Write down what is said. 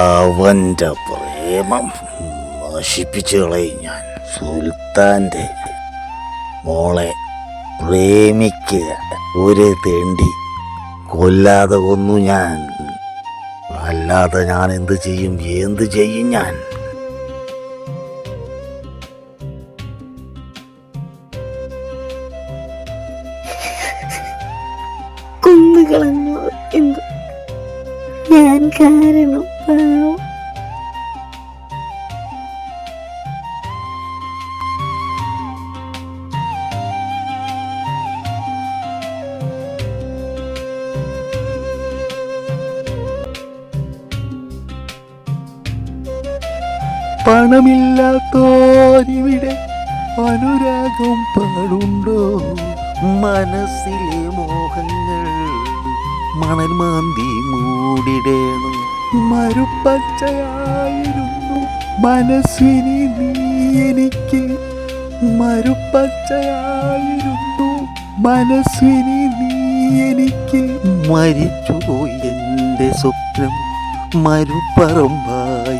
അവന്റെ പ്രേമം നശിപ്പിച്ചു കളയും ഞാൻ സുൽത്താന്റെ മോളെ പ്രേമിക്കുക ഒരു തേണ്ടി. കൊല്ലാതെ കൊന്നു ഞാൻ. അല്ലാതെ ഞാൻ എന്ത് ചെയ്യും? എന്ത് ചെയ്യും ഞാൻ? കൊന്നുകളഞ്ഞു എന്ത് ഞാൻ കാരണം പാവം. പണമില്ലാത്തോരിവിടെ അനുരാഗം പാടുണ്ടോ മനസ്സിലെ മണൽ മാന്തി മൂടിടേണം. മരുപ്പച്ചയായിരുന്നു. മനസ്വിനി നീ എനിക്ക് മരുപ്പച്ചയായിരുന്നു. മനസ്വിനി നീ എനിക്ക് മരിച്ചുപോയി എന്റെ സ്വപ്നം. മരുപ്പറമ്പായി